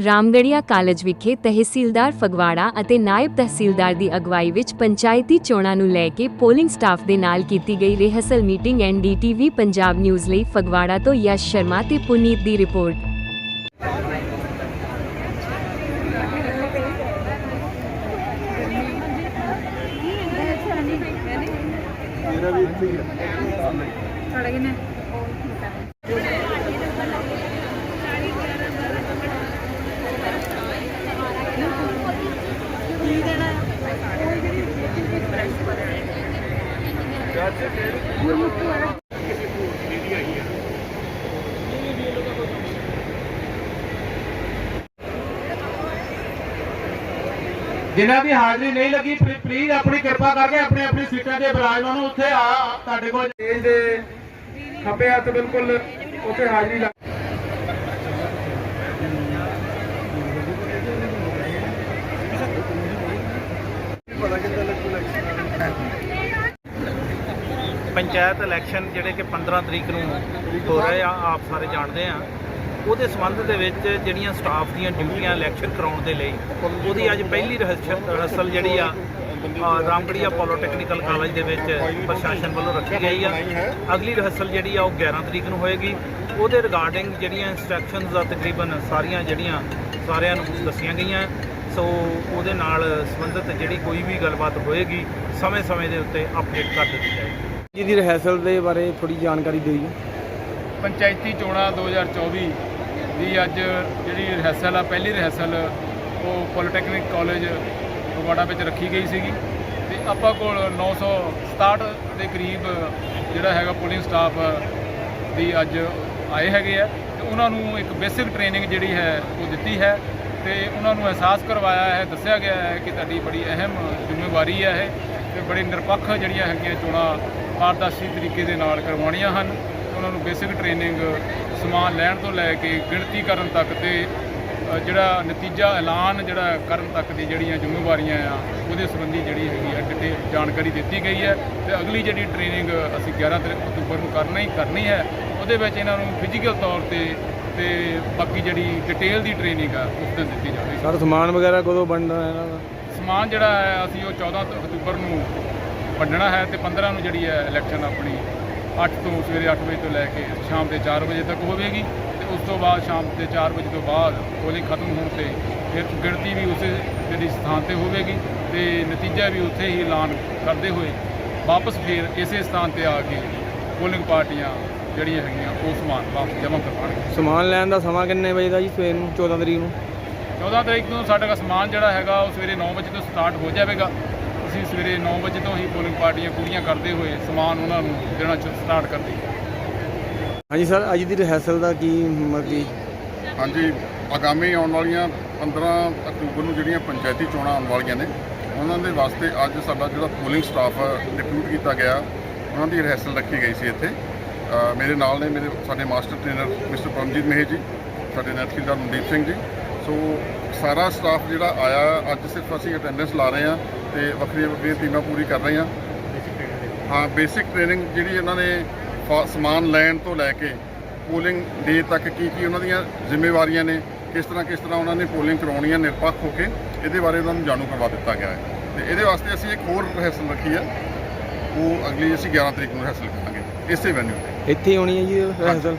Ramgarhia college ਵਿਖੇ ਤਹਿਸੀਲਦਾਰ ਫਗਵਾੜਾ ਅਤੇ ਨਾਇਬ ਤਹਿਸੀਲਦਾਰ ਦੀ ਅਗਵਾਈ ਵਿੱਚ ਪੰਚਾਇਤੀ ਚੋਣਾਂ ਨੂੰ ਲੈ ਕੇ ਪੋਲਿੰਗ ਸਟਾਫ ਦੇ ਨਾਲ ਕੀਤੀ ਗਈ rehearsal meeting NDTV Punjab news ਲਈ ਫਗਵਾੜਾ ਤੋਂ ਯਸ਼ ਸ਼ਰਮਾ ਤੇ ਪੁਨੀਤ ਦੀ ਰਿਪੋਰਟ। ਜਿਨ੍ਹਾਂ ਦੀ ਹਾਜ਼ਰੀ ਨਹੀਂ ਲੱਗੀ ਪਲੀਜ਼ ਆਪਣੀ ਕਿਰਪਾ ਕਰਕੇ ਆਪਣੇ ਆਪਣੀ ਸੀਟਾਂ ਤੇ ਬਰਾਜਮਾਨ ਨੂੰ ਉੱਥੇ ਆ, ਤੁਹਾਡੇ ਕੋਲ। ਸਟੇਜ ਦੇ ਖੱਬੇ ਹੱਥ ਬਿਲਕੁਲ ਉੱਥੇ ਹਾਜ਼ਰੀ ਲੱਗ ਪੰਚਾਇਤ ਇਲੈਕਸ਼ਨ ਜਿਹੜੇ ਕਿ 15 ਤਰੀਕ ਨੂੰ ਹੋ ਰਹੇ ਆ ਆਪ ਸਾਰੇ ਜਾਣਦੇ ਆ। ਉਹਦੇ ਸੰਬੰਧ ਦੇ ਵਿੱਚ ਜਿਹੜੀਆਂ ਸਟਾਫ ਦੀਆਂ ਡਿਊਟੀਆਂ ਇਲੈਕਸ਼ਨ ਕਰਾਉਣ ਦੇ ਲਈ ਉਹਦੀ ਅੱਜ ਪਹਿਲੀ ਰਿਹਰਸਲ ਰਿਹਰਸਲ ਜਿਹੜੀ ਆ ਆ, ਰਾਮਗੜੀਆ ਪੋਲੀਟੈਕਨੀਕਲ ਕਾਲਜ ਦੇ ਵਿੱਚ ਪ੍ਰਸ਼ਾਸਨ ਵੱਲੋਂ ਰੱਖੀ ਗਈ ਆ। ਅਗਲੀ ਰਿਹਰਸਲ ਜਿਹੜੀ ਆ ਉਹ 11 ਤਰੀਕ ਨੂੰ ਹੋਏਗੀ। ਉਹਦੇ ਰਿਗਾਰਡਿੰਗ ਜਿਹੜੀਆਂ ਇਨਸਟਰਕਸ਼ਨਸ ਆ ਤਕਰੀਬਨ ਸਾਰੀਆਂ ਜਿਹੜੀਆਂ ਸਾਰਿਆਂ ਨੂੰ ਦੱਸੀਆਂ ਗਈਆਂ। ਸੋ ਉਹਦੇ ਨਾਲ ਸੰਬੰਧਿਤ ਜਿਹੜੀ ਕੋਈ ਵੀ ਗੱਲਬਾਤ ਹੋਏਗੀ ਸਮੇਂ-ਸਮੇਂ ਦੇ ਉੱਤੇ ਅਪਡੇਟ ਕਰ ਦਿੱਤੀ ਜਾਏਗੀ। ਜਿਹਦੀ ਰਿਹਰਸਲ ਦੇ ਬਾਰੇ ਥੋੜੀ ਜਾਣਕਾਰੀ ਦਿਓ ਜੀ। ਪੰਚਾਇਤੀ ਚੋਣਾਂ 2024 ਦੀ ਅੱਜ ਜਿਹੜੀ ਰਿਹਰਸਲ ਆ, ਪਹਿਲੀ ਰਿਹਰਸਲ ਉਹ ਪੋਲੀਟੈਕਨਿਕ ਕਾਲਜ ਫਗਵਾੜਾ ਵਿੱਚ ਰੱਖੀ ਗਈ ਸੀਗੀ। ਤੇ ਆਪਾਂ ਕੋਲ 967 ਦੇ ਕਰੀਬ ਜਿਹੜਾ ਹੈਗਾ ਪੁਲਿੰਗ ਸਟਾਫ ਦੀ ਅੱਜ ਆਏ ਹੈਗੇ ਆ। ਤੇ ਉਹਨਾਂ ਨੂੰ ਇੱਕ ਬੇਸਿਕ ਟ੍ਰੇਨਿੰਗ ਜਿਹੜੀ ਹੈ, ਉਹ ਦਿੱਤੀ ਹੈ। ਤੇ ਉਹਨਾਂ ਨੂੰ ਅਹਿਸਾਸ ਕਰਵਾਇਆ ਹੈ, ਦੱਸਿਆ ਗਿਆ ਹੈ ਕਿ ਤੁਹਾਡੀ ਬੜੀ ਅਹਿਮ ਜ਼ਿੰਮੇਵਾਰੀ ਹੈ ਇਹ। ਤੇ ਬੜੀ ਨਿਰਪੱਖ ਜਿਹੜੀਆਂ ਹੈਗੀਆਂ ਚੋਣਾਂ ਪਾਰਦਰਸ਼ੀ ਤਰੀਕੇ ਦੇ ਨਾਲ ਕਰਵਾਉਣੀਆਂ ਹਨ। ਉਹਨਾਂ ਨੂੰ ਬੇਸਿਕ ਟ੍ਰੇਨਿੰਗ ਸਮਾਨ ਲੈਣ ਤੋਂ ਲੈ ਕੇ ਗਿਣਤੀ ਕਰਨ ਤੱਕ ਤੇ ਜਿਹੜਾ ਨਤੀਜਾ ਐਲਾਨ ਜਿਹੜਾ ਕਰਨ ਤੱਕ ਦੀ ਜਿਹੜੀਆਂ ਜ਼ਿੰਮੇਵਾਰੀਆਂ ਆ ਉਹਦੇ ਸੰਬੰਧੀ ਜਿਹੜੀ ਹੈਗੀ ਹੈ ਡਿਟੇਲ ਜਾਣਕਾਰੀ ਦਿੱਤੀ ਗਈ ਹੈ ਤੇ ਅਗਲੀ ਜਿਹੜੀ ਟ੍ਰੇਨਿੰਗ ਅਸੀਂ 11 ਤਰੀਕ ਅਕਤੂਬਰ ਨੂੰ ਕਰਨਾ ਹੀ ਕਰਨੀ ਹੈ ਉਹਦੇ ਵਿੱਚ ਇਹਨਾਂ ਨੂੰ ਫਿਜ਼ੀਕਲ ਤੌਰ ਤੇ ਤੇ ਬਾਕੀ ਜਿਹੜੀ ਡਿਟੇਲ ਦੀ ਟ੍ਰੇਨਿੰਗ ਆ ਉਸ ਦਿਨ ਦਿੱਤੀ ਜਾਵੇਗੀ। ਸਰ ਸਮਾਨ ਵਗੈਰਾ ਕਦੋਂ ਬਣਨਾ ਹੈ ਇਹਨਾਂ ਦਾ? ਸਮਾਨ ਜਿਹੜਾ ਹੈ ਅਸੀਂ ਉਹ 14 ਅਕਤੂਬਰ ਨੂੰ ਵੰਡਣਾ ਹੈ ਤੇ 15 ਨੂੰ ਜਿਹੜੀ ਹੈ ਇਲੈਕਸ਼ਨ ਆਪਣੀ 8 ਤੋਂ ਸਵੇਰੇ 8 ਵਜੇ ਤੋਂ ਲੈ ਕੇ ਸ਼ਾਮ ਦੇ 4 ਵਜੇ ਤੱਕ ਹੋਵੇਗੀ ਤੇ ਉਸ ਤੋਂ ਬਾਅਦ ਸ਼ਾਮ ਦੇ 4 ਵਜੇ ਤੋਂ ਬਾਅਦ ਪੋਲਿੰਗ ਖਤਮ ਹੋਣ ਤੇ ਫਿਰ ਗਿਣਤੀ ਵੀ ਉਸੇ ਜਿਹੜੀ ਸਥਾਨ ਤੇ ਹੋਵੇਗੀ ਤੇ ਨਤੀਜਾ ਵੀ ਉੱਥੇ ਹੀ ਐਲਾਨ ਕਰਦੇ ਹੋਏ ਵਾਪਸ ਫਿਰ ਇਸੇ ਸਥਾਨ ਤੇ ਆ ਕੇ ਪੋਲਿੰਗ ਪਾਰਟੀਆਂ ਜਿਹੜੀਆਂ ਹੈਗੀਆਂ ਉਹ ਸਮਾਨ ਵਾਪਸ ਜਮ੍ਹਾਂ ਕਰਵਾਉਣਗੇ ਸਮਾਨ ਲੈਣ ਦਾ ਸਮਾਂ ਕਿੰਨੇ ਵਜੇ ਦਾ ਜੀ ਸਵੇਰ ਨੂੰ 14 ਤਰੀਕ ਨੂੰ? 14 ਤਰੀਕ ਨੂੰ ਸਾਡਾ ਸਮਾਨ ਜਿਹੜਾ ਹੈਗਾ ਉਹ ਸਵੇਰੇ 9 ਵਜੇ ਤੋਂ ਸਟਾਰਟ ਹੋ ਜਾਵੇਗਾ। ਅਸੀਂ ਸਵੇਰੇ 9 ਵਜੇ ਤੋਂ ਹੀ ਪੋਲਿੰਗ ਪਾਰਟੀਆਂ ਪੂਰੀਆਂ ਕਰਦੇ ਹੋਏ ਸਮਾਨ ਉਹਨਾਂ ਨੂੰ ਦੇਣਾ ਸਟਾਰਟ ਕਰ ਦਈਏ ਹਾਂਜੀ ਸਰ ਅੱਜ ਦੀ ਰਿਹਰਸਲ ਦਾ ਕੀ ਮਰਜ਼ੀ ਹਾਂਜੀ ਆਗਾਮੀ ਆਉਣ ਵਾਲੀਆਂ 15 ਅਕਤੂਬਰ ਨੂੰ ਜਿਹੜੀਆਂ ਪੰਚਾਇਤੀ ਚੋਣਾਂ ਆਉਣ ਵਾਲੀਆਂ ਨੇ ਉਹਨਾਂ ਦੇ ਵਾਸਤੇ ਅੱਜ ਸਾਡਾ ਜਿਹੜਾ ਪੋਲਿੰਗ ਸਟਾਫ ਰਿਕਰੂਟ ਕੀਤਾ ਗਿਆ ਉਹਨਾਂ ਦੀ ਰਿਹਰਸਲ ਰੱਖੀ ਗਈ ਸੀ ਇੱਥੇ। ਮੇਰੇ ਨਾਲ ਨੇ ਮੇਰੇ ਸਾਡੇ master trainer mister Paramjit Mahe ji ਸਾਡੇ ਨੈਥੀਦਾਰ ਮਨਦੀਪ ਸਿੰਘ ਜੀ। ਸੋ ਸਾਰਾ ਸਟਾਫ ਜਿਹੜਾ ਆਇਆ ਅੱਜ ਸਿਰਫ ਅਸੀਂ ਅਟੈਂਡੈਂਸ ਲਾ ਰਹੇ ਹਾਂ। ਤੇ ਵੱਖਰੀਆਂ ਵੱਖਰੀਆਂ ਟੀਮਾਂ ਪੂਰੀ ਕਰ ਰਹੇ ਹਾਂ ਹਾਂ ਬੇਸਿਕ ਟ੍ਰੇਨਿੰਗ ਜਿਹੜੀ ਇਹਨਾਂ ਨੇ ਫਾ- ਸਮਾਨ ਲੈਣ ਤੋਂ ਲੈ ਕੇ ਪੋਲਿੰਗ ਡੇ ਤੱਕ ਕੀ ਕੀ ਉਹਨਾਂ ਦੀਆਂ ਜ਼ਿੰਮੇਵਾਰੀਆਂ ਨੇ ਕਿਸ ਤਰ੍ਹਾਂ ਕਿਸ ਤਰ੍ਹਾਂ ਉਹਨਾਂ ਨੇ ਪੋਲਿੰਗ ਕਰਾਉਣੀ ਹੈ ਨਿਰਪੱਖ ਹੋ ਕੇ ਇਹਦੇ ਬਾਰੇ ਉਹਨਾਂ ਨੂੰ ਜਾਣੂ ਕਰਵਾ ਦਿੱਤਾ ਗਿਆ ਹੈ। ਤੇ ਇਹਦੇ ਵਾਸਤੇ ਅਸੀਂ ਇੱਕ ਹੋਰ ਰਿਹਰਸਲ ਰੱਖੀ ਹੈ। ਉਹ ਅਗਲੀ ਅਸੀਂ 11 ਤਰੀਕ ਨੂੰ ਰਿਹਰਸਲ ਕਰਾਂਗੇ ਇਸੇ ਵੈਨਿਊ ਤੇ। ਇੱਥੇ ਹੋਣੀ ਹੈ ਜੀ ਰਿਹਰਸਲ